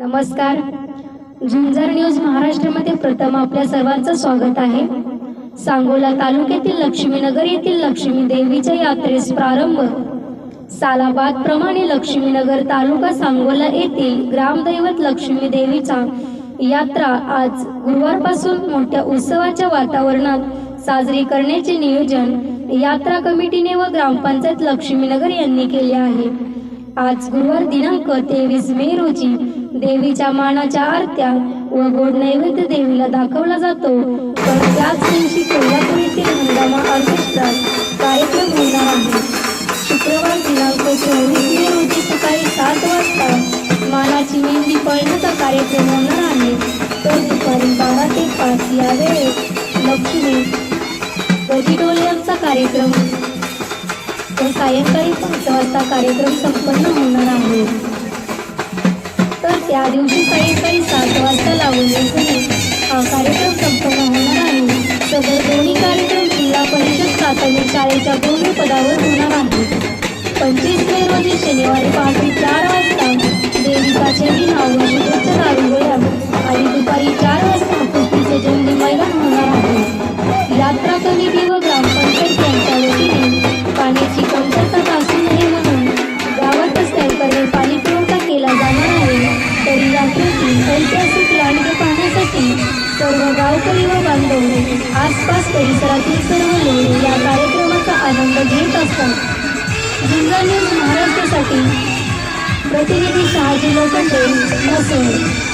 नमस्कार. झुंजार न्यूज महाराष्ट्रामध्ये प्रथम आपल्या सर्वांचं स्वागत आहे. सांगोला तालुक्यातील लक्ष्मीनगर येथील लक्ष्मी देवीच्या यात्रेस प्रारंभ. सालाबाद प्रमाणे लक्ष्मीनगर तालुका सांगोला येथील ग्रामदैवत लक्ष्मी देवीचा यात्रा आज गुरुवारपासून मोठ्या उत्सवाच्या वातावरणात साजरी करण्याचे नियोजन यात्रा कमिटीने व ग्रामपंचायत लक्ष्मीनगर यांनी केले आहे. आज गुरुवार दिनांक तेवीस मे रोजी देवीच्या मानाच्या आरत्या व गोड नैवेद्य देवीला दाखवला जातो. पण त्याच दिवशी कोल्हापूर येथील हंगामा ऑर्केस्ट्रा कार्यक्रम होणार आहे. शुक्रवार दिनांक चोवीस मे रोजी सकाळी सात वाजता मानाची मेहंदी पळण्याचा कार्यक्रम होणार आहे. तर दुपारी बारा ते पाच या वेळेत लक्ष्मी ऑडिटोरियमचा कार्यक्रम तर सायंकाळी पाच वाजता कार्यक्रम संपन्न होणार आहे. त्या दिवशी सायंकाळी सात वाजता लावून हा कार्यक्रम संपन्न होणार आहे. सदर दोन्ही कार्यक्रम जिल्हा परिषद प्राथमिक शाळेच्या पदावर होणार आहे. पंचवीस मे रोजी शनिवारी पहाटे चार वाजता देविका चेंडी नाव शुभेच्छा आणि दुपारी चार वाजता कुस्तीचे जंगी मैदान होणार आहे. यात्रा कमिटी व सर्व गावकरी व बांधव आसपास परिसरातील सर्व लोक या कार्यक्रमाचा आनंद घेत असतात. जिल्हा न्यूज महाराष्ट्रासाठी प्रतिनिधी शहाजी लोखंडे म्हसोड